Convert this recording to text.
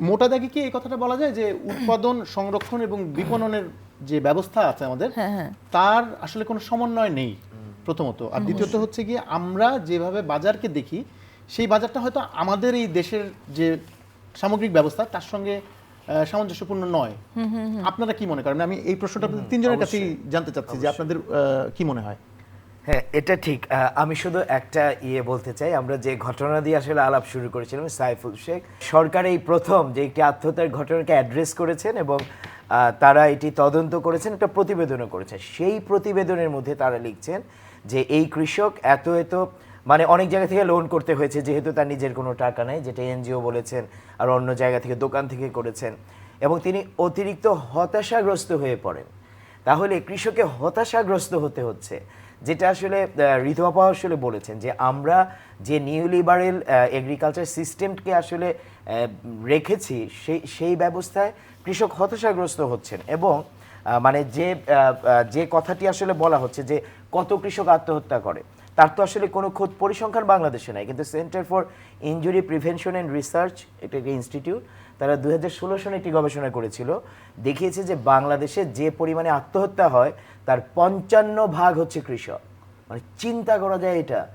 মোটা দাগে কি এই কথাটা বলা যায় যে উৎপাদন সংরক্ষণ এবং বিপণনের যে ব্যবস্থা আছে আমাদের হ্যাঁ হ্যাঁ। তার আসলে কোনো সমন্বয় নেই প্রথমত। আর দ্বিতীয়ত হচ্ছে গিয়ে আমরা যেভাবে বাজারকে দেখি সেই বাজারটা হয়তো আমাদের এই দেশের যে সামগ্রিক ব্যবস্থা তার সঙ্গে সামঞ্জস্যপূর্ণ নয়। আপনারা কি মনে করেন? আমি এই প্রশ্নটা তিনজনের কাছেই জানতে চাচ্ছি যে আপনাদের আহ, কি মনে হয়? হ্যাঁ এটা ঠিক। আমি শুধু একটা ইয়ে বলতে চাই। আমরা যে ঘটনা দিয়ে আসলে আলাপ শুরু করেছিলাম, সাইফুল শেখ, সরকার এই প্রথম যে একটি আত্মহত্যার ঘটনাকে অ্যাড্রেস করেছেন এবং তারা এটি তদন্ত করেছেন, একটা প্রতিবেদনও করেছেন। সেই প্রতিবেদনের মধ্যে তারা লিখছেন যে এই কৃষক এত এত মানে অনেক জায়গা থেকে লোন করতে হয়েছে, যেহেতু তার নিজের কোনো টাকা নেই, যেটা এনজিও বলেছেন আর অন্য জায়গা থেকে দোকান থেকে করেছেন। এবং তিনি অতিরিক্ত হতাশাগ্রস্ত হয়ে পড়েন। তাহলে কৃষকে হতাশাগ্রস্ত হতে হচ্ছে। যেটা আসলে আহ, ঋতু আসলে বলেছেন যে আমরা যে নিউ লিবারেল এগ্রিকালচার সিস্টেমকে আসলে রেখেছি সেই সেই ব্যবস্থায় কৃষক হতাশাগ্রস্ত হচ্ছেন এবং মানে যে যে কথাটি আসলে বলা হচ্ছে যে কত কৃষক আত্মহত্যা করে তার তো আসলে কোনো খোঁজ পরিসংখ্যান বাংলাদেশে নাই। কিন্তু centre for injury prevention and research এটা একটি ইনস্টিটিউট তারা দু সনে একটি গবেষণা করেছিল দেখিয়েছে যে বাংলাদেশে যে পরিমাণে আত্মহত্যা হয় তার পঞ্চান্ন ভাগ হচ্ছে কৃষক। মানে চিন্তা করা যায় এটা।